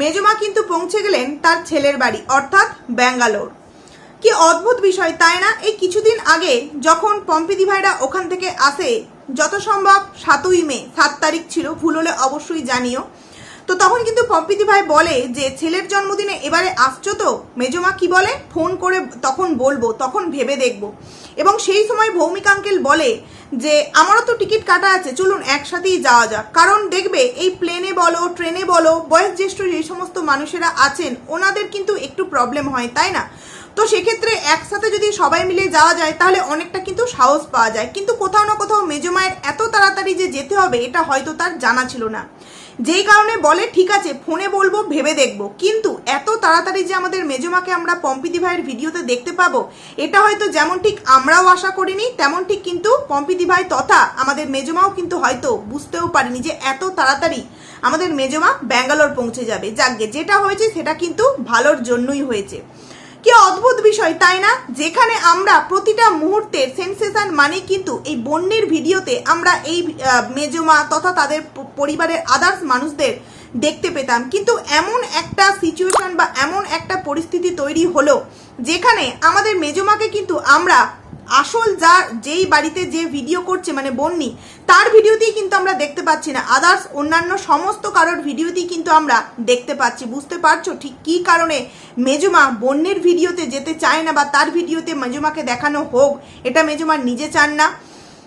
মেজমা কিন্তু পৌঁছে গেলেন তার ছেলের বাড়ি, অর্থাৎ ব্যাঙ্গালোর। কি অদ্ভুত বিষয়, তাই না? এই কিছুদিন আগে যখন পম্পিদি ভাইরা ওখান থেকে আসে, যত সম্ভব সাতই মে, সাত তারিখ ছিল, ভুল হলে অবশ্যই জানিও। তো তখন কিন্তু পম্পিদি ভাই বলে যে, ছেলের জন্মদিনে এবারে আসছো তো? মেজমা কি বলে? ফোন করে তখন বলব, তখন ভেবে দেখব। এবং সেই সময় ভৌমিক আঙ্কেল বলে যে, আমারও তো টিকিট কাটা আছে, চলুন একসাথেই যাওয়া যাক। কারণ দেখবে, এই প্লেনে বলো, ট্রেনে বলো বয়োজ্যেষ্ঠ যে সমস্ত মানুষেরা আছেন, ওনাদের কিন্তু একটু প্রবলেম হয়, তাই না? তো সেক্ষেত্রে একসাথে যদি সবাই মিলে যাওয়া যায়, তাহলে অনেকটা কিন্তু সাহস পাওয়া যায়। কিন্তু কোথাও না কোথাও মেজমায়ের এত তাড়াতাড়ি যে যেতে হবে, এটা হয়তো তার জানা ছিল না। যেই কারণে বলে, ঠিক আছে, ফোনে বলব, ভেবে দেখব। কিন্তু এত তাড়াতাড়ি যে আমাদের মেজমাকে আমরা পম্পিদি ভাইয়ের ভিডিওতে দেখতে পাবো, এটা হয়তো যেমন ঠিক আমরাও আশা করিনি, তেমন ঠিক কিন্তু পম্পিদি ভাই তথা আমাদের মেজমাও কিন্তু হয়তো বুঝতেও পারিনি যে এত তাড়াতাড়ি আমাদের মেজমা ব্যাঙ্গালোর পৌঁছে যাবে। যাকগে যেটা হয়েছে সেটা কিন্তু ভালোর জন্যই হয়েছে। কি অদ্ভুত বিষয়, তাই না? যেখানে আমরা প্রতিটা মুহূর্তে সেন্সেশন মানে কিন্তু এই বন্যের ভিডিওতে আমরা এই মেজমা তথা তাদের পরিবারের আদার্স মানুষদের দেখতে পেতাম। কিন্তু এমন একটা সিচুয়েশন বা এমন একটা পরিস্থিতি তৈরি হলো, যেখানে আমাদের মেজমাকে কিন্তু আমরা আসল যা, যেই বাড়িতে যে ভিডিও করছে মানে বন্যি তার ভিডিওতেই কিন্তু আমরা দেখতে পাচ্ছি না। আদার্স অন্যান্য সমস্ত কারোর ভিডিওতেই কিন্তু আমরা দেখতে পাচ্ছি। বুঝতে পারছ ঠিক কী কারণে মেজমা বন্যের ভিডিওতে যেতে চায় না বা তার ভিডিওতে মেজমাকে দেখানো হোক, এটা মেজমা নিজে চান না।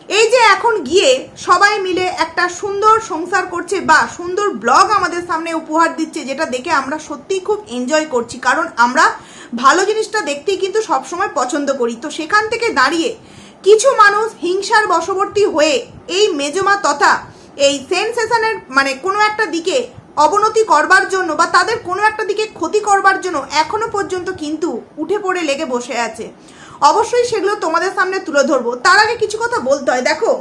এই যে এখন গিয়ে সবাই মিলে একটা সুন্দর সংসার করছে বা সুন্দর ব্লগ আমাদের সামনে উপহার দিচ্ছে, যেটা দেখে আমরা সত্যিই খুব এনজয় করছি। কারণ আমরা ভালো জিনিসটা দেখতেই কিন্তু সবসময় পছন্দ করি। তো সেখান থেকে দাঁড়িয়ে কিছু মানুষ হিংসার বশবর্তী হয়ে এই মেজমা তথা এই সেন্সেশনের মানে কোনো একটা দিকে অবনতি করবার জন্য বা তাদের কোনো একটা দিকে ক্ষতি করবার জন্য এখনও পর্যন্ত কিন্তু উঠে পড়ে লেগে বসে আছে। অবশ্যই সেগুলো তোমাদের সামনে তুলে ধরবো। তার আগে কিছু কথা বলতে হয়। দেখো,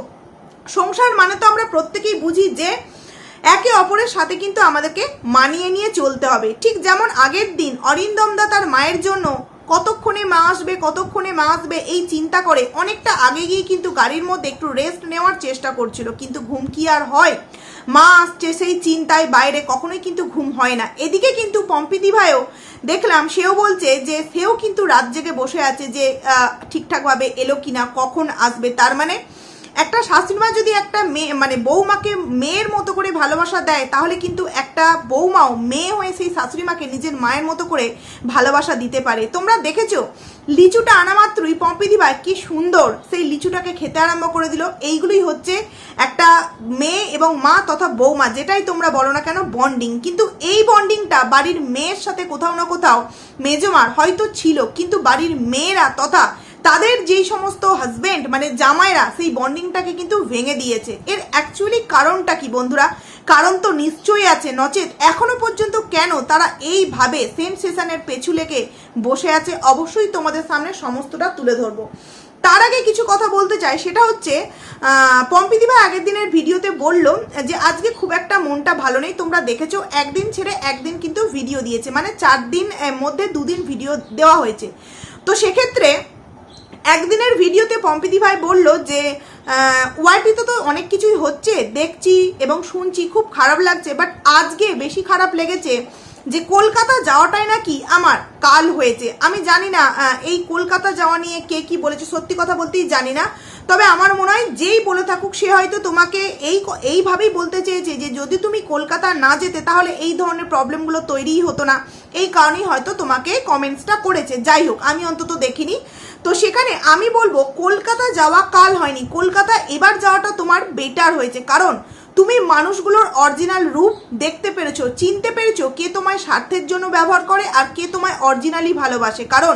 সংসার মানে তো আমরা প্রত্যেকেই বুঝি যে একে অপরের সাথে কিন্তু আমাদেরকে মানিয়ে নিয়ে চলতে হবে। ঠিক যেমন আগের দিন অরিন্দমদা তার মায়ের জন্য কতক্ষণে মা আসবে, কতক্ষণে মা আসবে এই চিন্তা করে অনেকটা আগে গিয়ে কিন্তু গাড়ির মধ্যে একটু রেস্ট নেওয়ার চেষ্টা করছিল। কিন্তু ঘুম কি আর হয়? মা আসছে সেই চিন্তায় বাইরে কখনোই কিন্তু ঘুম হয় না। এদিকে কিন্তু পম্পিদি ভাইও দেখলাম, সেও বলছে যে সেও কিন্তু রাত জেগে বসে আছে যে ঠিকঠাকভাবে এলো কিনা, কখন আসবে, তার মানে একটা শাশুড়িমা যদি একটা মেয়ে মানে বৌমাকে মেয়ের মতো করে ভালোবাসা দেয়, তাহলে কিন্তু একটা বৌমাও মেয়ে হয়ে সেই শাশুড়িমাকে নিজের মায়ের মতো করে ভালোবাসা দিতে পারে। তোমরা দেখেছ? লিচুটা আনা মাত্রই পম্পিদি ভাই কি সুন্দর। সেই লিচুটাকে খেতে আরম্ভ করে দিল। এইগুলোই হচ্ছে একটা মেয়ে এবং মা তথা বৌমা, যেটাই তোমরা বলো না কেন, বন্ডিং। কিন্তু এই বন্ডিংটা বাড়ির মেয়ের সাথে কোথাও না কোথাও মেজমার হয়তো ছিল, কিন্তু বাড়ির মেয়েরা তথা তাদের যেই সমস্ত হাজবেন্ড মানে জামাইরা সেই বন্ডিংটাকে কিন্তু ভেঙে দিয়েছে। এর অ্যাকচুয়ালি কারণটা কি বন্ধুরা? কারণ তো নিশ্চয়ই আছে নচেত। এখনও পর্যন্ত কেন তারা এইভাবে সেম সেশনের পেছু লেগে বসে আছে অবশ্যই তোমাদের সামনে সমস্তটা তুলে ধরবো। তার আগে কিছু কথা বলতে চাই সেটা হচ্ছে আহ, পম্পিদি ভাই আগের দিনের ভিডিওতে বলল যে আজকে খুব একটা মনটা ভালো নেই তোমরা দেখেছ একদিন ছেড়ে একদিন কিন্তু ভিডিও দিয়েছে। মানে চার দিন মধ্যে দুদিন ভিডিও দেওয়া হয়েছে। তো সেক্ষেত্রে একদিনের ভিডিওতে পম্পিদি ভাই বলল যে ওয়াইটিতে তো অনেক কিছুই হচ্ছে, দেখছি এবং শুনছি, খুব খারাপ লাগছে বাট আজকে বেশি খারাপ লেগেছে যে কলকাতা যাওয়াটাই নাকি আমার কাল হয়েছে। আমি জানি না এই কলকাতা যাওয়া নিয়ে কে কি বলেছে, সত্যি কথা বলতেই জানি না। তবে আমার মনে হয় যেই বলে থাকুক, সে হয়তো তোমাকে এই এইভাবেই বলতে চেয়েছে যে, যদি তুমি কলকাতা না যেতে, তাহলে এই ধরনের প্রবলেমগুলো তৈরিই হতো না। এই কারণেই হয়তো তোমাকে কমেন্টসটা করেছে। যাই হোক, আমি অন্তত দেখিনি। তো সেখানে আমি বলব, কলকাতা যাওয়া কাল হয়নি। কলকাতা এবার যাওয়াটা তোমার বেটার হয়েছে। কারণ তুমি মানুষগুলোর অরিজিনাল রূপ দেখতে পেরেছ, চিনতে পেরেছ কে তোমায় স্বার্থের জন্য ব্যবহার করে আর কে তোমায় অরিজিনালি ভালোবাসে। কারণ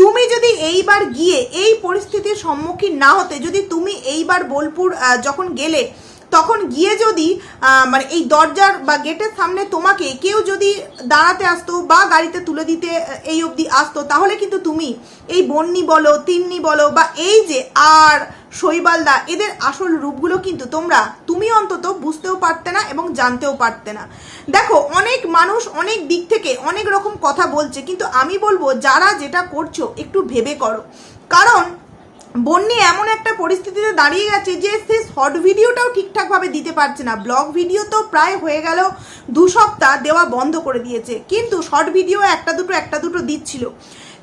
তুমি যদি এইবার গিয়ে এই পরিস্থিতির সম্মুখীন না হতে, যদি তুমি এইবার বোলপুর যখন গেলে তখন গিয়ে যদি মানে এই দরজার বা গেটের সামনে তোমাকে কেউ যদি দাঁড়াতে আসতো বা গাড়িতে তুলে দিতে এই অবধি আসতো, তাহলে কিন্তু তুমি এই বন্নি বলো, তিন্নি বলো বা এই যে আর, শৈবালদা, এদের আসল রূপগুলো কিন্তু তোমরা, তুমি অন্তত বুঝতেও পারতে না এবং জানতেও পারতে না। দেখো, অনেক মানুষ অনেক দিক থেকে অনেক রকম কথা বলছে, কিন্তু আমি বলব যারা যেটা করছ একটু ভেবে করো। কারণ বন্যি এমন একটা পরিস্থিতিতে দাঁড়িয়ে গেছে যে সে শর্ট ভিডিওটাও ঠিকঠাকভাবে দিতে পারছে না। ব্লগ ভিডিও তো প্রায় হয়ে গেল দু সপ্তাহ, দেওয়া বন্ধ করে দিয়েছে। কিন্তু শর্ট ভিডিও একটা দুটো একটা দুটো দিচ্ছিল।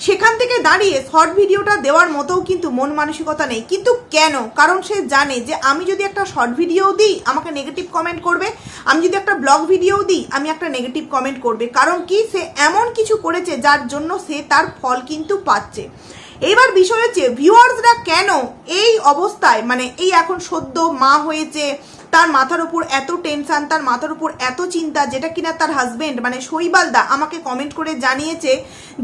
সেখান থেকে দাঁড়িয়ে শর্ট ভিডিওটা দেওয়ার মতোও কিন্তু মন মানসিকতা নেই। কিন্তু কেন? কারণ সে জানে যে আমি যদি একটা শর্ট ভিডিও দিই, আমাকে নেগেটিভ কমেন্ট করবে। আমি যদি একটা ব্লগ ভিডিও দিই, আমি একটা নেগেটিভ কমেন্ট করবে। কারণ কি? সে এমন কিছু করেছে যার জন্য সে তার ফল কিন্তু পাচ্ছে। এবার বিষয় হচ্ছে ভিউয়ার্সরা কেন এই অবস্থায় মানে এই এখন সদ্য মা হয়েছে তার মাথার উপর এত টেনশন তার মাথার উপর এত চিন্তা, যেটা কিনা তার হাজবেন্ড মানে শৈবালদা আমাকে কমেন্ট করে জানিয়েছে,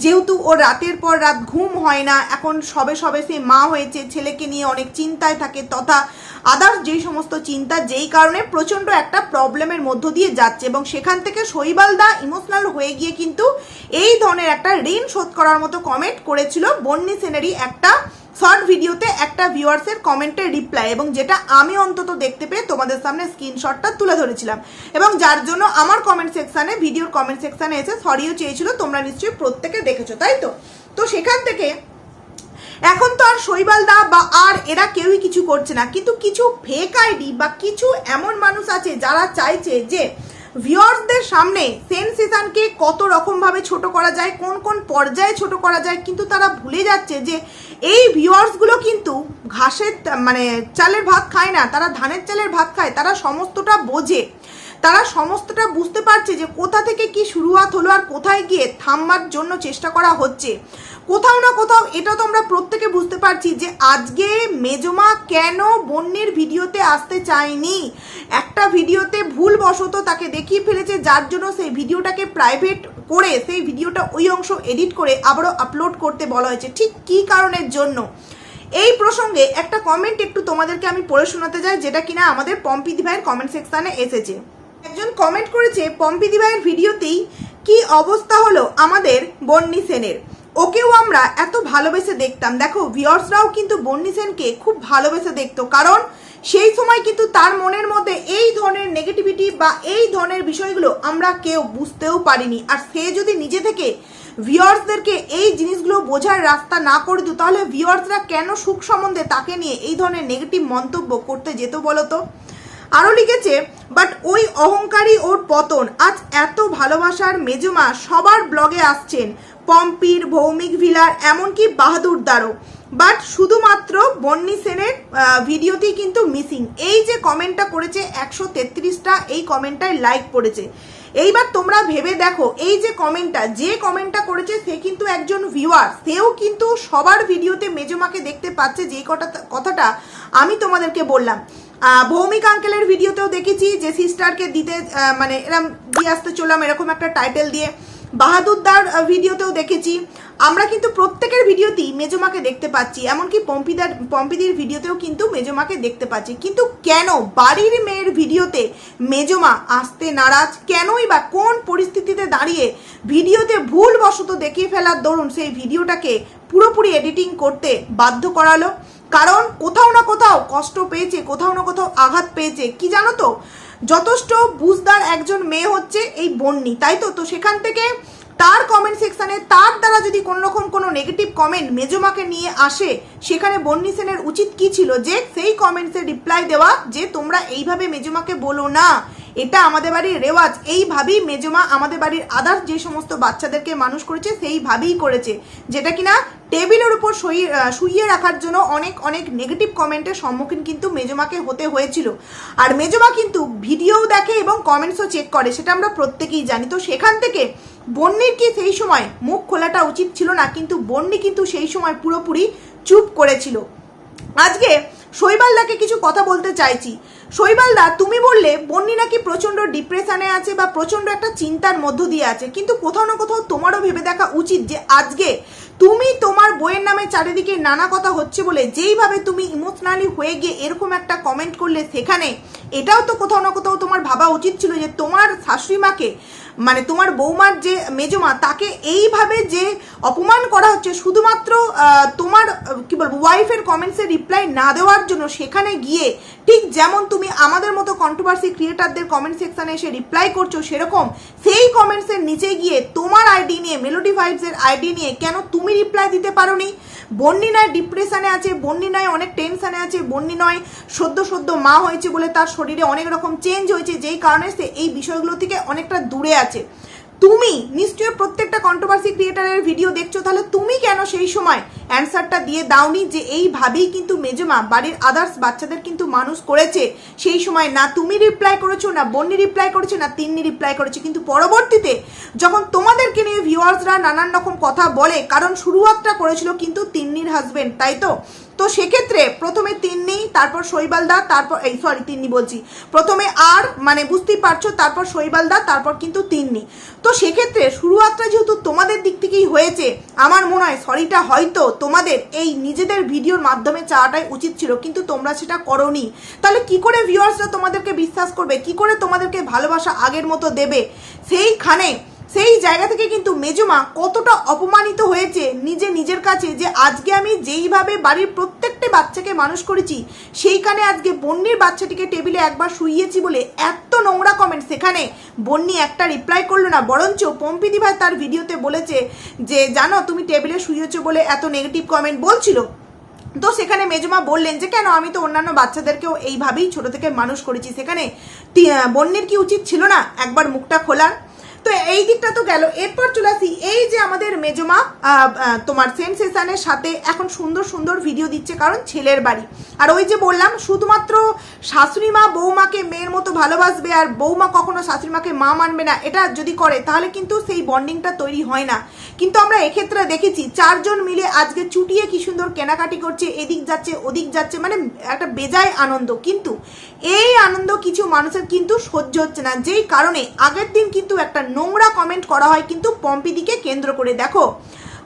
যেহেতু ওর রাতের পর রাত ঘুম হয় না, এখন সবে সবে সে মা হয়েছে, ছেলেকে নিয়ে অনেক চিন্তায় থাকে, তথা আদার্স যেই সমস্ত চিন্তা, যেই কারণে প্রচণ্ড একটা প্রবলেমের মধ্য দিয়ে যাচ্ছে, এবং সেখান থেকে শৈবালদা ইমোশনাল হয়ে গিয়ে কিন্তু এই ধরনের একটা ঋণ শোধ করার মতো কমেন্ট করেছিল, বন্নি সেনারি একটা শর্ট ভিডিওতে একটা ভিউয়ার্সের কমেন্টের রিপ্লাই এবং যেটা আমি অন্তত দেখতে পেয়ে তোমাদের সামনে স্ক্রিনশটটা তুলে ধরেছিলাম। এবং যার জন্য আমার কমেন্ট সেকশানে ভিডিওর কমেন্ট সেকশানে এসে সরিও চেয়েছিল, তোমরা নিশ্চয়ই প্রত্যেকে দেখেছ, তাই তো? তো সেখান থেকে এখন তো আর শৈবালদা বা আর এরা কেউই কিছু করছে না, কিন্তু কিছু ফেক আইডি বা কিছু এমন মানুষ আছে যারা চাইছে যে ভিউয়ার্সদের সামনে সেন্সেশনকে কত রকমভাবে ছোট করা যায়, কোন কোন পর্যায়ে ছোট করা যায়, কিন্তু তারা ভুলে যাচ্ছে যে এই ভিউয়ার্সগুলো কিন্তু ঘাসের মানে চালের ভাত খায় না, তারা ধানের চালের ভাত খায়, তারা সমস্তটা বোঝে। তারা সমস্তটা বুঝতে পারছে যে কোথা থেকে কি শুরুয়াত হলো আর কোথায় গিয়ে থামবার জন্য চেষ্টা করা হচ্ছে। কোথাও না কোথাও এটা তো আমরা প্রত্যেকে বুঝতে পারছি যে আজকে মেজমা কেন বন্যের ভিডিওতে আসতে চায়নি? একটা ভিডিওতে ভুলবশত তাকে দেখিয়ে ফেলেছে, যার জন্য সেই ভিডিওটাকে প্রাইভেট করে সেই ভিডিওটা ওই অংশ এডিট করে আবারও আপলোড করতে বলা হয়েছে। ঠিক কী কারণের জন্য? এই প্রসঙ্গে একটা কমেন্ট একটু তোমাদেরকে আমি পড়ে শোনাতে যাই, যেটা কিনা আমাদের পম্পিদি ভাইয়ের কমেন্ট সেকশানে এসেছে। একজন কমেন্ট করেছে পম্পিদি ভাইয়ের ভিডিওতেই কি অবস্থা হলো আমাদের বন্নি সেনের? ওকেও আমরা এত ভালোবেসে দেখতাম। দেখো ভিওর্সরাও কিন্তু বন্নি সেনকে খুব ভালোবেসে দেখতো। কারণ সেই সময় কিন্তু তার মনের মধ্যে এই ধরনের নেগেটিভিটি বা এই ধরনের বিষয়গুলো আমরা কেউ বুঝতেও পারিনি। আর সে যদি নিজে থেকে ভিওর্সদেরকে এই জিনিসগুলো বোঝার রাস্তা না করে দিত, তাহলে ভিওর্সরা কেন সুখ সম্বন্ধে তাকে নিয়ে এই ধরনের নেগেটিভ মন্তব্য করতে যেত বলো তো আরও লিখেছে, বাট ওই অহংকারী ওর পতন আজ এত ভালোবাসার মেজমা সবার ব্লগে আসছেন। পম্পির, ভৌমিক, ভিলার, এমনকি বাহাদুর দ্বারও বাট শুধুমাত্র বন্নি সেনের ভিডিওতেই কিন্তু মিসিং। এই যে কমেন্টটা করেছে, একশো তেত্রিশটা এই কমেন্টটায় লাইক পড়েছে। এইবার তোমরা ভেবে দেখো, এই যে কমেন্টটা যে কমেন্টটা করেছে, সে কিন্তু একজন ভিউয়ার সেও কিন্তু সবার ভিডিওতে মেজমাকে দেখতে পাচ্ছে যে কটা কথাটা আমি তোমাদেরকে বললাম। ভৌমিক আঙ্কেলের ভিডিওতেও দেখেছি যে সিস্টারকে দিতে মানে এরম দিয়ে আসতে চললাম এরকম একটা টাইটেল দিয়ে। বাহাদুরদার ভিডিওতেও দেখেছি। আমরা কিন্তু প্রত্যেকের ভিডিওতেই মেজমাকে দেখতে পাচ্ছি, এমনকি পম্পিদার, পম্পিদির ভিডিওতেও কিন্তু মেজমাকে দেখতে পাচ্ছি। কিন্তু কেন বাড়ির মেয়ের ভিডিওতে মেজমা আসতে নারাজ? কেনই বা কোন পরিস্থিতিতে দাঁড়িয়ে ভিডিওতে ভুলবশত দেখিয়ে ফেলার দরুন সেই ভিডিওটাকে পুরোপুরি এডিটিং করতে বাধ্য করালো? কারণ কোথাও না কোথাও কষ্ট পেয়েছে, কোথাও না কোথাও আঘাত পেয়েছে। কি জানো তো? যথেষ্ট বুঝদার একজন মেয়ে হচ্ছে এই বন্যি তাই তো? তো সেখান থেকে তার কমেন্ট সেকশনে তার দ্বারা যদি কোনো রকম কোনো নেগেটিভ কমেন্ট মেজমাকে নিয়ে আসে, সেখানে বন্নি সেনের উচিত কি ছিল? যে সেই কমেন্টসে রিপ্লাই দেওয়া, যে তোমরা এইভাবে মেজমাকে বলো না। এটা আমাদের বাড়ির রেওয়াজ। এইভাবেই মেজমা আমাদের বাড়ির আদার্স যে সমস্ত বাচ্চাদেরকে মানুষ করেছে, সেইভাবেই করেছে। যেটা কিনা টেবিলের উপর শুইয়ে রাখার জন্য অনেক অনেক নেগেটিভ কমেন্টের সম্মুখীন কিন্তু মেজমাকে হতে হয়েছিল। আর মেজমা কিন্তু ভিডিও দেখে এবং কমেন্টসও চেক করে, সেটা আমরা প্রত্যেকেই জানি। তো সেখান থেকে বন্যির কি সেই সময় মুখ খোলাটা উচিত ছিল না? কিন্তু বন্যি কিন্তু সেই সময় পুরোপুরি চুপ করেছিল। আজকে শৈবালদাকে কিছু কথা বলতে চাইছি। শৈবালদা, তুমি বললে বন্নি নাকি প্রচণ্ড ডিপ্রেশনে আছে বা প্রচণ্ড একটা চিন্তার মধ্য দিয়ে আছে। কিন্তু কোথাও না কোথাও তোমারও ভেবে দেখা উচিত যে আজকে তুমি তোমার বইয়ের নামে চারিদিকে নানা কথা হচ্ছে বলে যেইভাবে তুমি ইমোশনালি হয়ে গিয়ে এরকম একটা কমেন্ট করলে সেখানে, এটাও তো কোথাও না কোথাও তোমার ভাবা উচিত ছিল যে তোমার শাশুড়ি মাকে মানে তোমার বৌমার যে মেজমা, তাকে এইভাবে যে অপমান করা হচ্ছে, শুধুমাত্র তোমার কি বলব ওয়াইফের কমেন্টসের রিপ্লাই না দেওয়ার জন্য সেখানে গিয়ে ঠিক যেমন তুমি আমাদের মতো কন্ট্রোভার্সি ক্রিয়েটারদের কমেন্ট সেকশানে এসে রিপ্লাই করছ সেরকম, সেই কমেন্টসের নিচে গিয়ে তোমার আইডি নিয়ে মেলোডি ভাইবসের আইডি নিয়ে কেন তুমি রিপ্লাই দিতে পারোনি? বন্নি নয় ডিপ্রেশনে আছে, বন্নি নয় অনেক টেনশানে আছে, বন্নি নয় সদ্য সদ্য মা হয়েছে বলে তার শরীরে অনেক রকম চেঞ্জ হয়েছে, যেই কারণে সে এই বিষয়গুলো থেকে অনেকটা দূরে আছে। তুমি নিশ্চয়ই প্রত্যেকটা কন্ট্রোভার্সি ক্রিয়েটারের ভিডিও দেখছ, তাহলে তুমি কেন সেই সময় অ্যান্সারটা দিয়ে দাওনি যে এইভাবেই কিন্তু মেজমা বাড়ির আদার্স বাচ্চাদের কিন্তু মানুষ করেছে? সেই সময় না তুমি রিপ্লাই করেছ, না বন্নি রিপ্লাই করেছে, না তিন্নি রিপ্লাই করেছে। কিন্তু পরবর্তীতে যখন তোমাদেরকে নিয়ে ভিউয়ার্সরা নানান রকম কথা বলে, কারণ শুরুয়াতটা করেছিল কিন্তু তিন্নির হাজবেন্ড তাই তো? তো সেক্ষেত্রে প্রথমে তিন্নি, তারপর শৈবালদা, তারপর এই সরি তিন্নি বলছি। প্রথমে আর মানে বুঝতেই পারছ, তারপর শৈবালদা, তারপর কিন্তু তিন্নি। তো সেক্ষেত্রে শুরুয়াতটা যেহেতু তোমাদের দিক থেকেই হয়েছে, আমার মনে হয় সরিটা হয়তো তোমাদের এই নিজেদের ভিডিওর মাধ্যমে চাওয়াটাই উচিত ছিল, কিন্তু তোমরা সেটা করনি। তাহলে কি করে ভিউয়ার্সরা তোমাদেরকে বিশ্বাস করবে? কি করে তোমাদেরকে ভালোবাসা আগের মতো দেবে? সেইখানে সেই জায়গা থেকে কিন্তু মেজমা কতটা অপমানিত হয়েছে নিজে নিজের কাছে যে আজকে আমি যেইভাবে বাড়ির প্রত্যেকটা বাচ্চাকে মানুষ করেছি, সেইখানে আজকে বন্নির বাচ্চাটিকে টেবিলে একবার শুইয়েছি বলে এত নোংরা কমেন্ট সেখানে। বন্নি একটা রিপ্লাই করল না, বরঞ্চ পম্পিদি ভাই তার ভিডিওতে বলেছে যে, জানো, তুমি টেবিলে শুইয়েছো বলে এত নেগেটিভ কমেন্ট বলছিল? তো সেখানে মেজমা বললেন যে, কেন, আমি তো অন্যান্য বাচ্চাদেরকেও এইভাবেই ছোট থেকে মানুষ করেছি। সেখানে বন্যের কি উচিত ছিল না? একবার মুখটা খোলার। তো এই দিকটা তো গেল। এরপর চলে আসি, এই যে আমাদের মেজমা তোমার সেন্সেশনের সাথে এখন সুন্দর সুন্দর ভিডিও দিচ্ছে, কারণ ছেলের বাড়ি। আর ওই যে বললাম, শুধুমাত্র শাশুড়ি মা বৌমাকে মেয়ের মতো ভালোবাসবে আর বৌমা কখনো শাশুড়ি মাকে মা মানবে না, এটা যদি করে, তাহলে কিন্তু সেই বন্ডিংটা তৈরি হয় না। কিন্তু আমরা এক্ষেত্রে দেখেছি, চারজন মিলে আজকে চুটিয়ে কি সুন্দর কেনাকাটি করছে, এদিক যাচ্ছে, ওদিক যাচ্ছে মানে একটা বেজায় আনন্দ। কিন্তু এই আনন্দ কিছু মানুষের কিন্তু সহ্য হচ্ছে না, যেই কারণে আগের দিন কিন্তু একটা নোংরা কমেন্ট করা হয় কিন্তু পম্পিদিকে কেন্দ্র করে। দেখো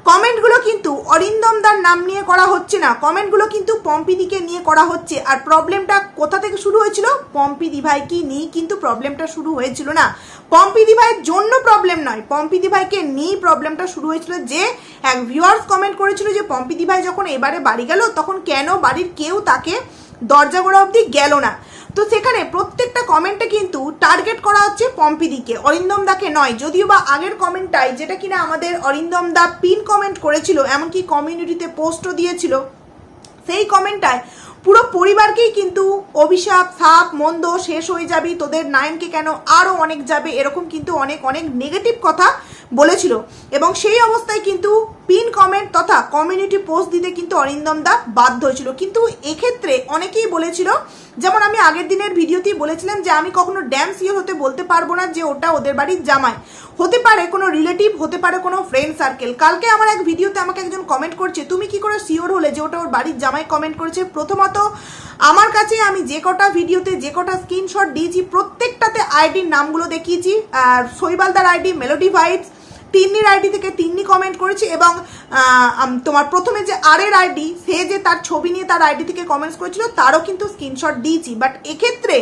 কমেন্টগুলো কিন্তু অরিন্দমদার নাম নিয়ে করা হচ্ছে না। কমেন্টগুলো কিন্তু পম্পিদিকে নিয়ে করা হচ্ছে। আর প্রবলেমটা কোথা থেকে শুরু হয়েছিল? পম্পিদি ভাইকে নিয়ে কিন্তু প্রবলেমটা শুরু হয়েছিল না। পম্পিদি ভাইয়ের জন্য প্রবলেম নয়। পম্পিদি ভাইকে নিয়ে প্রবলেমটা শুরু হয়েছিল যে, এক ভিউয়ার্স কমেন্ট করেছিল যে, পম্পিদি ভাই যখন এবারে বাড়ি গেল, তখন কেন বাড়ির কেউ তাকে দরজা গোড়া অবধি গেল না? তো সেখানে প্রত্যেকটা কমেন্টে কিন্তু টার্গেট করা হচ্ছে পম্পিদিকে অরিন্দম দাকে নয়, যদিও বা আগের কমেন্টটাই যেটা কিনা আমাদের অরিন্দম দা পিন কমেন্ট করেছিল, এমনকি কমিউনিটিতে পোস্টও দিয়েছিল, সেই কমেন্টটায় পুরো পরিবারকেই কিন্তু অভিশাপ, সাপ, মন্দ শেষ হয়ে যাবি, তোদের নায়নকে কেন আরও অনেক যাবে, এরকম কিন্তু অনেক অনেক নেগেটিভ কথা বলেছিল। এবং সেই অবস্থায় কিন্তু পিন কমেন্ট তথা কমিউনিটি পোস্ট দিতে কিন্তু অরিন্দম দা বাধ্য হয়েছিল। কিন্তু এক্ষেত্রে অনেকেই বলেছিল, যেমন আমি আগের দিনের ভিডিওতেই বলেছিলাম যে আমি কখনো ড্যাম সিওর হতে বলতে পারব না যে ওটা ওদের বাড়ির জামাই। হতে পারে কোনো রিলেটিভ, হতে পারে কোনো ফ্রেন্ড সার্কেল। কালকে আমার এক ভিডিওতে আমাকে একজন কমেন্ট করছে, তুমি কি করে সিওর হলে যে ওটা ওর বাড়ির জামাই? কমেন্ট করেছে, প্রথমত আমার কাছে আমি যে কটা ভিডিওতে যে কটা স্ক্রিনশট দিয়েছি, প্রত্যেকটাতে আইডির নামগুলো দেখিয়েছি, আর শৈবালদার আইডি মেলোডি ভাইবস তিন্নির আইডি থেকে তিন্নি কমেন্ট করেছে এবং তোমার প্রথমে যে আর আরের আইডি সে যে তার ছবি নিয়ে তার আইডি থেকে কমেন্টস করেছিল, তারও কিন্তু স্ক্রিনশট দিয়েছি। বাট এক্ষেত্রে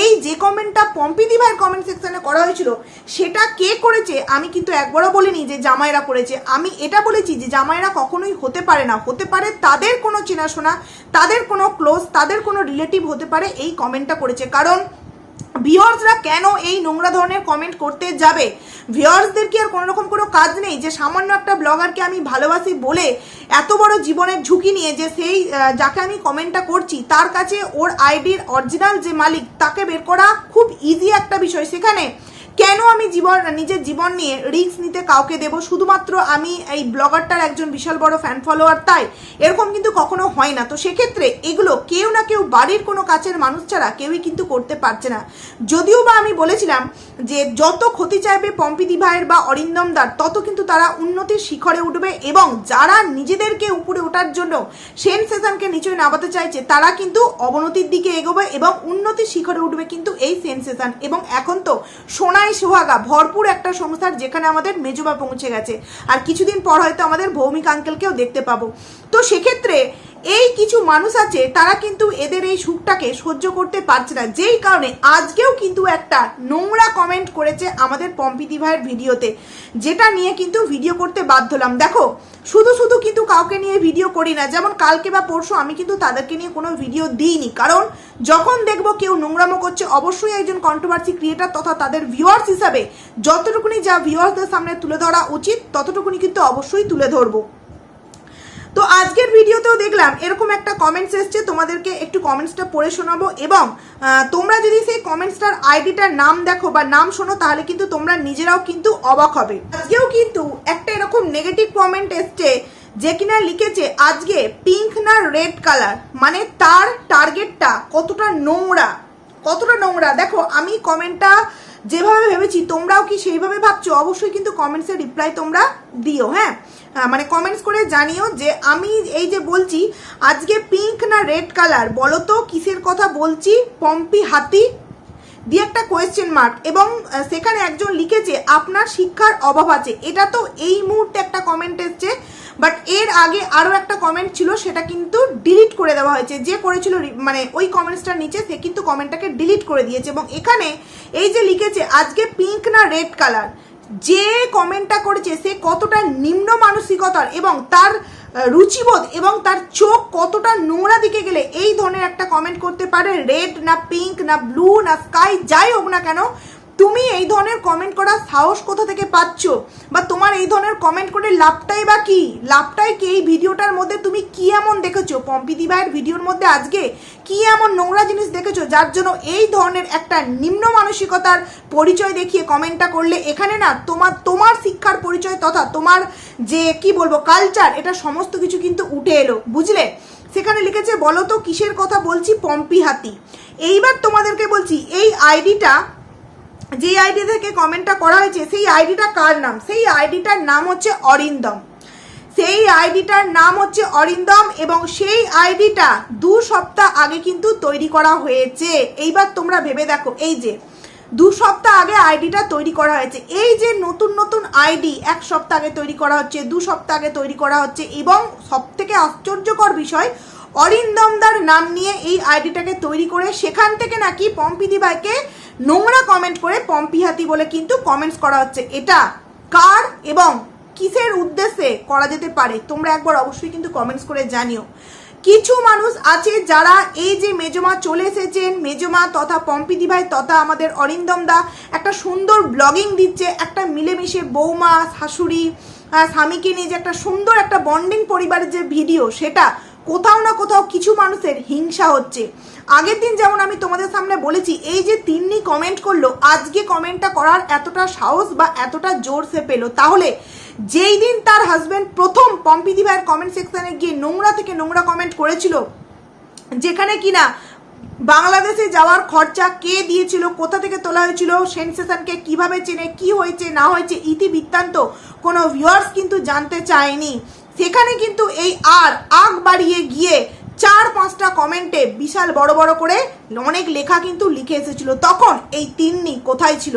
এই যে কমেন্টটা পম্পিদি ভাইয়ের কমেন্ট সেকশনে করা হয়েছিল, সেটা কে করেছে? আমি কিন্তু একবারও বলিনি যে জামাইরা করেছে। আমি এটা বলেছি যে জামাইরা কখনোই হতে পারে না। হতে পারে তাদের কোনো চেনাশোনা তাদের কোনো ক্লোজ তাদের কোনো রিলেটিভ হতে পারে, এই কমেন্টটা করেছে। কারণ ভিওয়ার্সরা কেন এই নোংরা ধরনের কমেন্ট করতে যাবে? ভিওয়ার্সদেরকে আর কোনো রকম কোনো কাজ নেই? যে সামান্য একটা ব্লগারকে আমি ভালোবাসি বলে এত বড় জীবনের ঝুঁকি নিয়ে যে সেই যাকে আমি কমেন্টটা করছি, তার কাছে ওর আইডির অরিজিনাল যে মালিক, তাকে বের করা খুব ইজি একটা বিষয়। সেখানে কেন আমি জীবন, নিজের জীবন নিয়ে রিস্ক নিতে কাউকে দেব? শুধুমাত্র আমি এই ব্লগারটার একজন বিশাল বড় ফ্যান ফলোয়ার তাই এরকম কিন্তু কখনো হয় না। তো সেক্ষেত্রে এগুলো কেউ না কেউ বাড়ির কোনো কাছের মানুষ ছাড়া কেউই কিন্তু করতে পারছে না। যদিও বা আমি বলেছিলাম যে যত ক্ষতি চাইবে পম্পিদি ভাইয়ের বা অরিন্দমদার, তত কিন্তু তারা উন্নতির শিখরে উঠবে এবং যারা নিজেদেরকে উপরে ওঠার জন্য সেন সেশনকে নিচে নামাতে চাইছে, তারা কিন্তু অবনতির দিকে এগোবে এবং উন্নতির শিখরে উঠবে কিন্তু এই সেন্সেশন এবং এখন তো সোনাই সোহাগা, ভরপুর একটা সংস্থার যেখানে আমাদের মেজবা পৌঁছে গেছে। আর কিছুদিন পর হয়তো আমাদের ভৌমিক আঙ্কেলকেও দেখতে পাবো। তো সেক্ষেত্রে এই কিছু মানুষ আছে, তারা কিন্তু এদের এই সুখটাকে সহ্য করতে পারছে না। যেই কারণে আজকেও কিন্তু একটা নোংরা কমেন্ট করেছে আমাদের পম্পিতি ভাইয়ের ভিডিওতে, যেটা নিয়ে কিন্তু ভিডিও করতে বাধ্য হলাম। দেখো, শুধু শুধু কিন্তু কাউকে নিয়ে ভিডিও করি না, যেমন কালকে বা পরশু আমি কিন্তু তাদেরকে নিয়ে কোনো ভিডিও দিইনি। কারণ যখন দেখব কেউ নোংরামো করছে, অবশ্যই একজন কন্ট্রোভার্সি ক্রিয়েটার তথা তাদের ভিউয়ার্স হিসাবে যতটুকুনি যা ভিউয়ার্সদের সামনে তুলে ধরা উচিত, ততটুকুনি কিন্তু অবশ্যই তুলে ধরবো। তো আজকের ভিডিওতেও দেখলাম এরকম একটা কমেন্টস এসছে, তোমাদেরকে একটু কমেন্টসটা পড়ে শোনাবো এবং তোমরা যদি সেই কমেন্টসটার আইডিটার নাম দেখো বা নাম শোনো, তাহলে কিন্তু তোমরা নিজেরাও কিন্তু অবাক হবে। আজকেও কিন্তু একটা এরকম নেগেটিভ কমেন্ট এসছে যে কিনা লিখেছে, আজকে পিঙ্ক না রেড কালার মানে তার টার্গেটটা কতটা নোংরা কতটা নোংরা? দেখো, আমি কমেন্টটা যেভাবে ভেবেছি তোমরাও কি সেইভাবে ভাবছ? অবশ্যই কিন্তু কমেন্টসে রিপ্লাই তোমরা দিও হ্যাঁ? আহ, মানে কমেন্টস করে জানিও যে আমি এই যে বলছি আজকে পিঙ্ক না রেড কালার বলো তো কিসের কথা বলছি? পম্পি হাতি? দিয়ে একটা কোয়েশ্চেন মার্ক এবং সেখানে একজন লিখেছে আপনার শিক্ষার অভাব আছে। এটা তো এই মুহূর্তে একটা কমেন্ট এসছে। বাট এর আগে আরও একটা কমেন্ট ছিল, সেটা কিন্তু ডিলিট করে দেওয়া হয়েছে। যে করেছিল মানে ওই কমেন্টসটার নিচে, সে কিন্তু কমেন্টটাকে ডিলিট করে দিয়েছে। এবং এখানে এই যে লিখেছে, আজকে পিঙ্ক না রেড কালার যে কমেন্টটা করেছে, সে কতটা নিম্ন মানসিকতার এবং তার রুচিবোধ এবং তার চোখ কতটা নোংরা দিকে গেলে, এই ধরনের একটা কমেন্ট করতে পারে। রেড না পিঙ্ক না ব্লু না স্কাই যাই হোক না কেন তুমি এই ধরনের কমেন্ট করার সাহস কোথা থেকে পাচ্ছ? বা তোমার এই ধরনের কমেন্ট করে লাভটাই বা কি? লাভটাই কি এই ভিডিওটার মধ্যে তুমি কি এমন দেখেছ? পম্পিদি ভাইয়ের ভিডিওর মধ্যে আজকে কি এমন নোংরা জিনিস দেখেছ? যার জন্য এই ধরনের একটা নিম্ন মানসিকতার পরিচয় দেখিয়ে কমেন্টটা করলে এখানে না তোমার তোমার শিক্ষার পরিচয় তথা তোমার যে কি বলব কালচার এটা সমস্ত কিছু কিন্তু উঠে এলো, বুঝলে? সেখানে লিখেছে, বলো তো কিসের কথা বলছি পম্পি হাতি? এইবার তোমাদেরকে বলছি, এই আইডিটা যে আইডি থেকে কমেন্টটা করা হয়েছে, সেই আইডিটা কার নাম? সেই আইডিটার নাম হচ্ছে অরিন্দম। সেই আইডিটার নাম হচ্ছে অরিন্দম এবং সেই আইডিটা দু সপ্তাহ আগে কিন্তু তৈরি করা হয়েছে। এইবার তোমরা ভেবে দেখো, এই যে দু সপ্তাহ আগে আইডিটা তৈরি করা হয়েছে। এই যে নতুন নতুন আইডি এক সপ্তাহ আগে তৈরি করা হচ্ছে, দু সপ্তাহ আগে তৈরি করা হচ্ছে এবং সব থেকে আশ্চর্যকর বিষয় অরিন্দমদার নাম নিয়ে এই আইডিটাকে তৈরি করে সেখান থেকে নাকি পম্পিদি ভাইকে নোংরা কমেন্ট করে পম্পি হাতি বলে কিন্তু কমেন্টস করা হচ্ছে। এটা কার এবং কিসের উদ্দেশ্যে করা যেতে পারে? তোমরা একবার অবশ্যই কিন্তু কমেন্টস করে জানিও। কিছু মানুষ আছে যারা এই যে মেজমা চলে এসেছেন, মেজমা তথা পম্পিদি ভাই তথা আমাদের অরিন্দম দা একটা সুন্দর ব্লগিং দিচ্ছে, একটা মিলেমিশে বৌমা, শাশুড়ি স্বামীকে নিয়ে যে একটা সুন্দর একটা বন্ডিং পরিবারের যে ভিডিও সেটা কোথাও না কোথাও কিছু মানুষের হিংসা হচ্ছে। আগের দিন যেমন আমি তোমাদের সামনে বলেছি, এই যে তিন্নি কমেন্ট করল, আজকে কমেন্টটা করার এতটা সাহস বা এতটা জোর সে পেল। তাহলে যেই দিন তার হাজব্যান্ড প্রথম পম্পিদি ভাইয়ের কমেন্ট সেকশানে গিয়ে নোংরা থেকে নোংরা কমেন্ট করেছিল, যেখানে কিনা বাংলাদেশে যাওয়ার খরচা কে দিয়েছিল, কোথা থেকে তোলা হয়েছিল সেন্সেশনকে কীভাবে চেনে, কি হয়েছে, না হয়েছে ইতি বৃত্তান্ত কোনো ভিউয়ার্স কিন্তু জানতে চায়নি। সেখানে কিন্তু এই আর আগ বাড়িয়ে গিয়ে চার পাঁচটা কমেন্টে বিশাল বড় বড় করে অনেক লেখা কিন্তু লিখে এসেছিল। তখন এই তিন্নি কোথায় ছিল?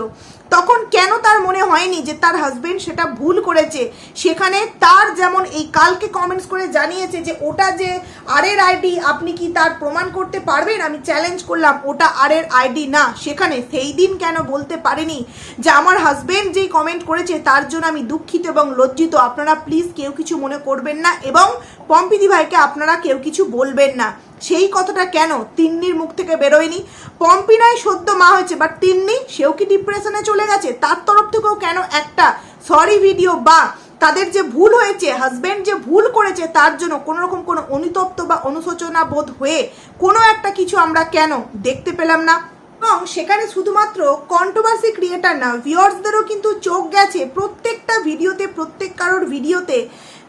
তখন কেন তার মনে হয়নি যে তার হাজবেন্ড সেটা ভুল করেছে? সেখানে তার যেমন এই কালকে কমেন্টস করে জানিয়েছে যে ওটা যে আরের আইডি আপনি কি তার প্রমাণ করতে পারবেন? আমি চ্যালেঞ্জ করলাম, ওটা আরের আইডি না। সেখানে সেই দিন কেন বলতে পারেনি? যে আমার হাজবেন্ড যেই কমেন্ট করেছে, তার জন্য আমি দুঃখিত এবং লজ্জিত। আপনারা প্লিজ কেউ কিছু মনে করবেন না এবং পম্পিদি ভাইকে আপনারা কেউ কিছু বলবেন না। সেই কথাটা কেন তিন্নির মুখ থেকে বেরোয়নি? পম্পি নয়, সদ্য মা হয়েছে বাট তিন্নি, সেও কি ডিপ্রেশনে চলে গেছে? তার তরফ থেকেও কেন একটা সরি ভিডিও বা তাদের যে ভুল হয়েছে হাজবেন্ড যে ভুল করেছে, তার জন্য কোনো রকম কোনো অনুতপ্ত বা অনুশোচনা বোধ হয়ে কোনো একটা কিছু আমরা কেন দেখতে পেলাম না? এবং সেখানে শুধুমাত্র কন্ট্রোভার্সি ক্রিয়েটার না ভিউয়ার্সদেরও কিন্তু চোখ গেছে প্রত্যেকটা ভিডিওতে প্রত্যেক কারোর ভিডিওতে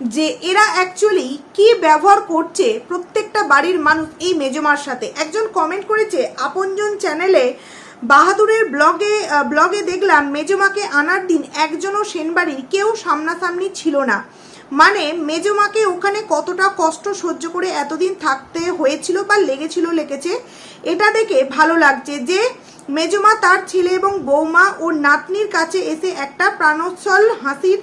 যে এরা অ্যাকচুয়ালি কি ব্যবহার করছে প্রত্যেকটা বাড়ির মানুষ এই মেজমার সাথে। একজন কমেন্ট করেছে, আপনজন চ্যানেলে বাহাদুরের ব্লগে ব্লগে দেখলাম মেজমাকে আনার দিন একজনও সেনবাড়ির কেউ সামনাসামনি ছিল না। মানে মেজমাকে ওখানে কতটা কষ্ট সহ্য করে এতদিন থাকতে হয়েছিল বা লেগেছিল লেগেছে, এটা দেখে ভালো লাগছে যে মেজমা তার ছেলে এবং বৌমা ও নাতনির কাছে এসে একটা প্রাণোচ্ছল হাসির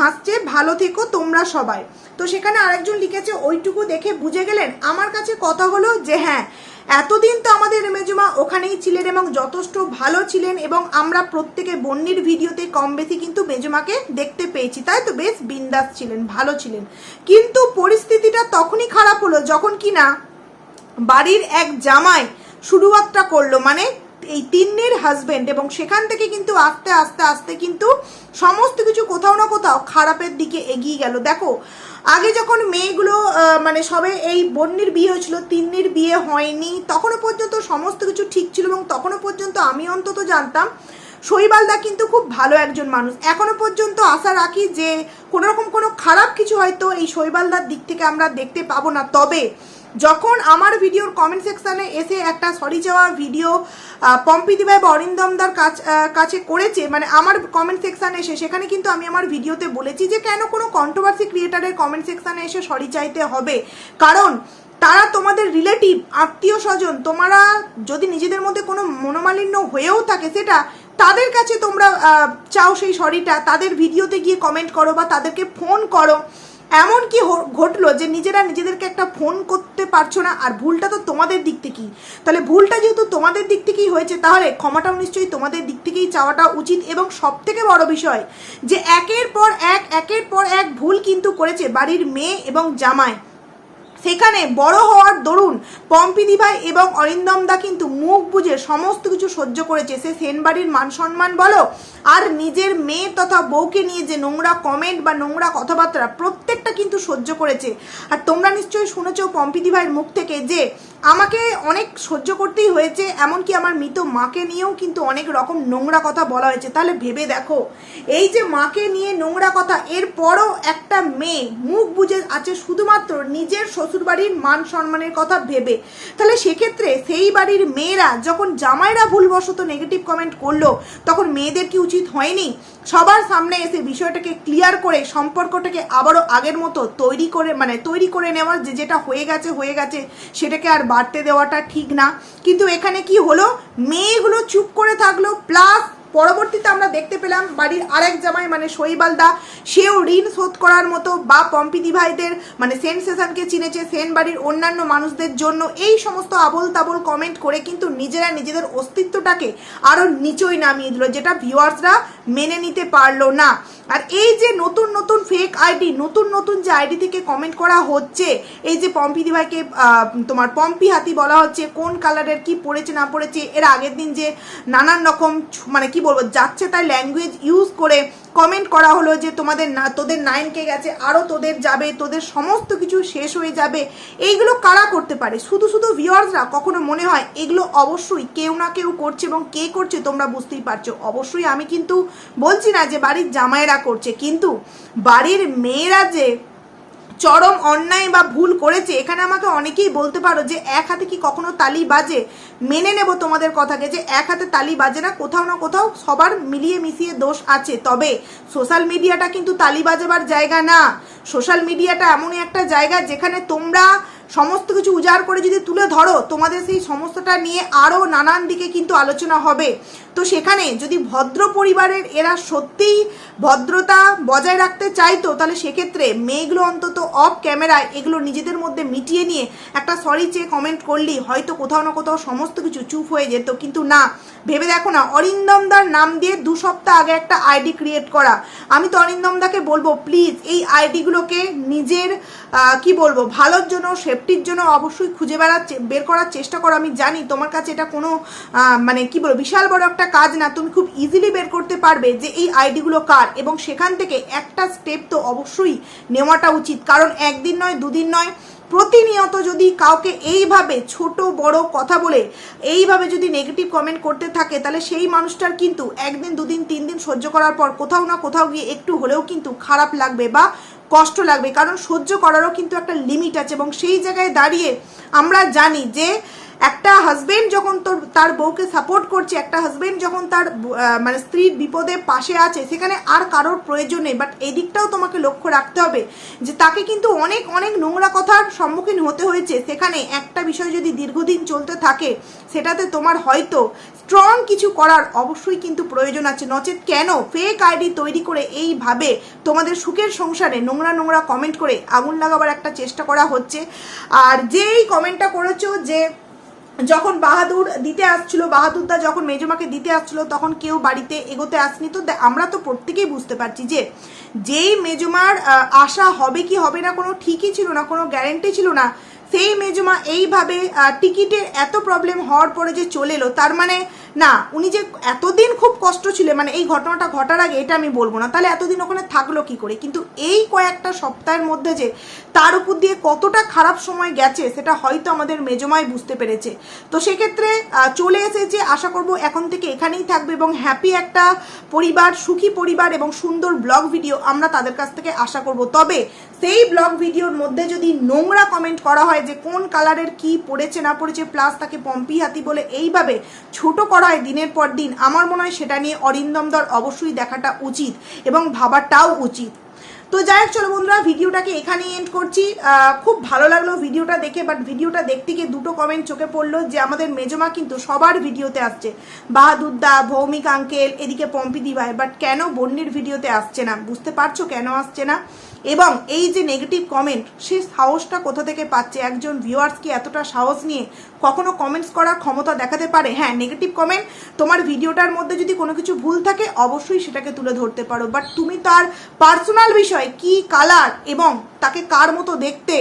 হাসছে, ভালো থেকো তোমরা সবাই। তো সেখানে আরেকজন লিখেছে, ওইটুকু দেখে বুঝে গেলেন? আমার কাছে কথা হলো যে হ্যাঁ এতদিন তো আমাদের মেজমা ওখানেই ছিলেন এবং যথেষ্ট ভালো ছিলেন এবং আমরা প্রত্যেকে বন্যির ভিডিওতে কম বেশি কিন্তু মেজমাকে দেখতে পেয়েছি। তাই তো বেশ বিন্দাস ছিলেন, ভালো ছিলেন। কিন্তু পরিস্থিতিটা তখনই খারাপ হলো যখন কি না বাড়ির এক জামাই শুরুয়াতটা করল মানে এই তিন্নির হাজবেন্ড এবং সেখান থেকে কিন্তু আস্তে আস্তে আস্তে কিন্তু সমস্ত কিছু কোথাও না কোথাও খারাপের দিকে এগিয়ে গেল। দেখো, আগে যখন মেয়েগুলো মানে সবে এই বন্যির বিয়ে হয়েছিল, তিন্নির বিয়ে হয়নি তখনও পর্যন্ত সমস্ত কিছু ঠিক ছিল এবং তখনও পর্যন্ত আমি অন্তত জানতাম শৈবালদা কিন্তু খুব ভালো একজন মানুষ। এখনও পর্যন্ত আশা রাখি যে কোনো রকম কোনো খারাপ কিছু হয়তো এই শৈবালদার দিক থেকে আমরা দেখতে পাবো না। তবে যখন আমার ভিডিওর কমেন্ট সেকশানে এসে একটা সরি চাওয়া ভিডিও পম্পিদি ভাই বা অরিন্দমদার কাছ কাছে করেছে মানে আমার কমেন্ট সেকশানে এসে, সেখানে কিন্তু আমি আমার ভিডিওতে বলেছি যে কেন কোনো কন্ট্রোভার্সি ক্রিয়েটারের কমেন্ট সেকশানে এসে সরি চাইতে হবে। কারণ তারা তোমাদের রিলেটিভ আত্মীয় স্বজন, তোমরা যদি নিজেদের মধ্যে কোনো মনোমালিন্য হয়েও থাকে সেটা, তাদের কাছে তোমরা চাও সেই সরিটা তাদের ভিডিওতে গিয়ে কমেন্ট করো বা তাদেরকে ফোন করো। এমন কি ঘটলো যে নিজেরা নিজেদেরকে একটা ফোন করতে পারছ না, আর ভুলটা তো তোমাদের দিক থেকেই। তাহলে ভুলটা যেহেতু তোমাদের দিক থেকেই হয়েছে, তাহলে ক্ষমাটাও নিশ্চয়ই তোমাদের দিক থেকেই চাওয়াটা উচিত এবং সব থেকে বড় বিষয় যে একের পর এক, একের পর এক ভুল কিন্তু করেছে বাড়ির মেয়ে এবং জামাই। সেখানে বড় হওয়ার দরুন পম্পিদি ভাই এবং অরিন্দম দা কিন্তু মুখ বুঝে সমস্ত কিছু সহ্য করেছে। সে সেনবাড়ির মান সম্মান বলো, আর নিজের মেয়ে তথা বউকে নিয়ে যে নোংরা কমেন্ট বা নোংরা কথাবার্তা প্রত্যেকটা কিন্তু সহ্য করেছে। আর তোমরা নিশ্চয়ই শুনেছ পম্পিদি ভাইয়ের মুখ থেকে যে, আমাকে অনেক সহ্য করতেই হয়েছে, এমনকি আমার মৃত মাকে নিয়েও কিন্তু অনেক রকম নোংরা কথা বলা হয়েছে। তাহলে ভেবে দেখো, এই যে মাকে নিয়ে নোংরা কথা, এরপরও একটা মেয়ে মুখ বুঝে আছে শুধুমাত্র নিজের শ্বশুরবাড়ির মান সম্মানের কথা ভেবে। তাহলে সেক্ষেত্রে সেই বাড়ির মেয়েরা যখন জামাইরা ভুলবশত নেগেটিভ কমেন্ট করল, তখন মেয়েদের কি উচিত হয়নি? সবার সামনে এসে বিষয়টাকে ক্লিয়ার করে সম্পর্কটাকে আবারও আগের মতো তৈরি করে মানে তৈরি করে নেওয়ার যে যেটা হয়ে গেছে হয়ে গেছে, সেটাকে আর বাড়তে দেওয়াটা ঠিক না। কিন্তু এখানে কি হলো? মেয়েগুলো চুপ করে থাকল প্লাস পরবর্তীতে আমরা দেখতে পেলাম বাড়ির আরেক জামাই মানে শৈবালদা সেও ঋণ শোধ করার মতো বা পম্পিদি ভাইদের মানে সেন সেশনকে চিনেছে সেন বাড়ির অন্যান্য মানুষদের জন্য। এই সমস্ত আবল তাবল কমেন্ট করে কিন্তু নিজেরা নিজেদের অস্তিত্বটাকে আরও নিচই নামিয়ে দিল, যেটা ভিউয়ার্সরা মেনে নিতে পারল না। আর এই যে নতুন নতুন ফেক আইডি নতুন নতুন যে আইডি থেকে কমেন্ট করা হচ্ছে, এই যে পম্পি দিভাইকে তোমার পম্পি হাতি বলা হচ্ছে, কোন কালারের কি পড়েছে, না পড়েছে, এর আগের দিন যে নানান রকম মানে কি বলব, যাচ্ছে তাই ল্যাঙ্গুয়েজ ইউজ করে কমেন্ট করা হলো যে তোমাদের না, তোদের নাইনকে গেছে আরও তোদের যাবে, তোদের সমস্ত কিছু শেষ হয়ে যাবে। এইগুলো কারা করতে পারে? শুধু শুধু ভিউয়ার্সরা কখনো মনে হয় এগুলো অবশ্যই কেউ না কেউ করছে এবং কে করছে তোমরা বুঝতেই পারছ। অবশ্যই আমি কিন্তু বলছি না যে বাড়ির জামাইরা করছে, কিন্তু বাড়ির মেয়েরা যে চরম অন্যায় বা ভুল করেছে, এখানে আমাকে অনেকেই বলতে পারো যে এক হাতে কি কখনো তালি বাজে? মেনে নেব তোমাদের কথাকে যে এক হাতে তালি বাজে না, কোথাও না কোথাও সবার মিলিয়ে মিশিয়ে দোষ আছে। তবে সোশ্যাল মিডিয়াটা কিন্তু তালি বাজাবার জায়গা না। সোশ্যাল মিডিয়াটা এমনই একটা জায়গা যেখানে তোমরা সমস্ত কিছু উজাড় করে যদি তুলে ধরো, তোমাদের সেই সমস্তটা নিয়ে আরও নানান দিকে কিন্তু আলোচনা হবে। তো সেখানে যদি ভদ্র পরিবারের এরা সত্যিই ভদ্রতা বজায় রাখতে চাইতো, তাহলে সেক্ষেত্রে মেয়েগুলো অন্তত অফ ক্যামেরায় এগুলো নিজেদের মধ্যে মিটিয়ে নিয়ে একটা সরি চেয়ে কমেন্ট করলেই হয়তো কোথাও না কোথাও সমস্ত কিছু চুপ হয়ে যেত। কিন্তু না, ভেবে দেখো না অরিন্দমদার নাম দিয়ে দু সপ্তাহ আগে একটা আইডি ক্রিয়েট করা। আমি তো অরিন্দমদাকে বলব প্লিজ এই আইডিগুলোকে নিজের কি বলব, ভালোর জন্য সেফটির জন্য অবশ্যই খুঁজে বেড়ার বের করার চেষ্টা করো। আমি জানি তোমার কাছে এটা কোনো মানে কি বলব, বিশাল বড় একটা কাজ না, তুমি খুব ইজিলি বের করতে পারবে যে এই আইডিগুলো কার এবং সেখান থেকে একটা স্টেপ তো অবশ্যই নেওয়াটা উচিত। কারণ একদিন নয়, দুদিন নয়, প্রতিনিয়ত যদি কাউকে এইভাবে ছোট, বড় কথা বলে এইভাবে যদি নেগেটিভ কমেন্ট করতে থাকে, তাহলে সেই মানুষটার কিন্তু একদিন, দুদিন তিন দিন সহ্য করার পর কোথাও না কোথাও গিয়ে একটু হলেও কিন্তু খারাপ লাগবে বা কষ্ট লাগবে। কারণ সহ্য করারও কিন্তু একটা লিমিট আছে এবং সেই জায়গায় দাঁড়িয়ে আমরা জানি যে একটা হাজবেন্ড যখন তোর, তার বউকে সাপোর্ট করছে, একটা হাজবেন্ড যখন তার মানে স্ত্রীর বিপদে পাশে আছে, সেখানে আর কারোর প্রয়োজন নেই। বাট এই দিকটাও তোমাকে লক্ষ্য রাখতে হবে যে তাকে কিন্তু অনেক অনেক নোংরা কথার সম্মুখীন হতে হয়েছে। সেখানে একটা বিষয় যদি দীর্ঘদিন চলতে থাকে, সেটাতে তোমার হয়তো স্ট্রং কিছু করার অবশ্যই কিন্তু প্রয়োজন আছে। নচেত কেন? ফেক আইডি তৈরি করে এইভাবে তোমাদের সুখের সংসারে নোংরা নোংরা কমেন্ট করে আগুন লাগাবার একটা চেষ্টা করা হচ্ছে। আর যেই কমেন্টটা করেছ যে যখন বাহাদুর দিতে আসছিল, বাহাদুরদা যখন মেজমাকে দিতে আসছিল, তখন কেউ বাড়িতে এগোতে আসনি। তো আমরা তো প্রত্যেকেই বুঝতে পারছি যে, যেই মেজমার আশা হবে কি হবে না, কোনো ঠিকই ছিল না, কোনো গ্যারেন্টি ছিল না সেই মেজমা এইভাবে টিকিটের এত প্রবলেম হওয়ার পরে যে চলে এলো, তার মানে না, উনি যে এতদিন খুব কষ্ট ছিল মানে এই ঘটনাটা ঘটার আগে এটা আমি বলব না, তাহলে এতদিন ওখানে থাকল কি করে? কিন্তু এই কয়েকটা সপ্তাহের মধ্যে যে তার উপর দিয়ে কতটা খারাপ সময় গেছে, সেটা হয়তো আমাদের মেজমাই বুঝতে পেরেছে। তো সেক্ষেত্রে চলে এসেছে, আশা করব এখন থেকে এখানেই থাকবে এবং হ্যাপি একটা পরিবার, সুখী পরিবার এবং সুন্দর ব্লগ ভিডিও আমরা তাদের কাছ থেকে আশা করব। তবে সেই ব্লগ ভিডিওর মধ্যে যদি নোংরা কমেন্ট করা হয় যে কোন কালারের কি পড়েছে না পড়েছে প্লাস তাকে পম্পি হাতি বলে এইভাবে ছোট করায় দিনের পর দিন। আমার মনে হয় সেটা নিয়ে অরিন্দম দর অবশ্যই দেখাটা উচিত এবং ভাবাটাও উচিত। তো যাই হোক, চলো বন্ধুরা, ভিডিওটাকে এখানেই এন্ড করছি। খুব ভালো লাগল ভিডিওটা দেখে বাট ভিডিওটা দেখতে গিয়ে দুটো কমেন্ট চোখে পড়ল যে আমাদের মেজমা কিন্তু সবার ভিডিওতে আসছে। বাহাদুরদা ভৌমিক, আঙ্কেল, এদিকে পম্পিদি ভাই বাট কেন বন্যির ভিডিওতে আসছে না? বুঝতে পারছ কেন আসছে না? এবং এই যে নেগেটিভ কমেন্ট সে সাহসটা কোথা থেকে পাচ্ছে? একজন ভিউয়ার্স কি এতটা সাহস নিয়ে কখনো কমেন্টস করার ক্ষমতা দেখাতে পারে? হ্যাঁ নেগেটিভ কমেন্ট তোমার ভিডিওটার মধ্যে যদি কোনো কিছু ভুল থাকে, অবশ্যই সেটাকে তুলে ধরতে পারো। বাট তুমি তার পার্সোনাল বিষয়, কি কালার এবং তাকে কার মতো দেখতে,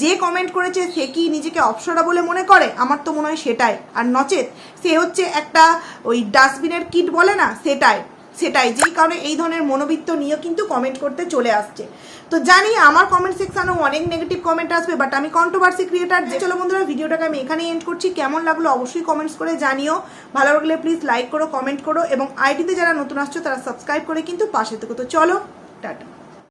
যে কমেন্ট করেছে, সে কি নিজেকে অপসরা বলে মনে করে? আমার তো মনে হয় সেটাই। আর নচেত, সে হচ্ছে একটা ওই ডাস্টবিনের কিট বলে না? সেটাই। সেটাই, যেই কারণে এই ধরনের মনোবৃত্ত নিয়েও কিন্তু কমেন্ট করতে চলে আসছে। তো জানি আমার কমেন্ট সেকশানেও অনেক নেগেটিভ কমেন্ট আসবে বাট আমি কন্ট্রোভার্সি ক্রিয়েটার যে চলো বন্ধুরা, ভিডিওটাকে আমি এখানেই এন্ড করছি। কেমন লাগল অবশ্যই কমেন্টস করে জানিও। ভালো লাগলে প্লিজ লাইক করো কমেন্ট করো, এবং আইডিতে যারা নতুন আসছো, তারা সাবস্ক্রাইব করে কিন্তু পাশে থেকো। তো চলো, টাটা।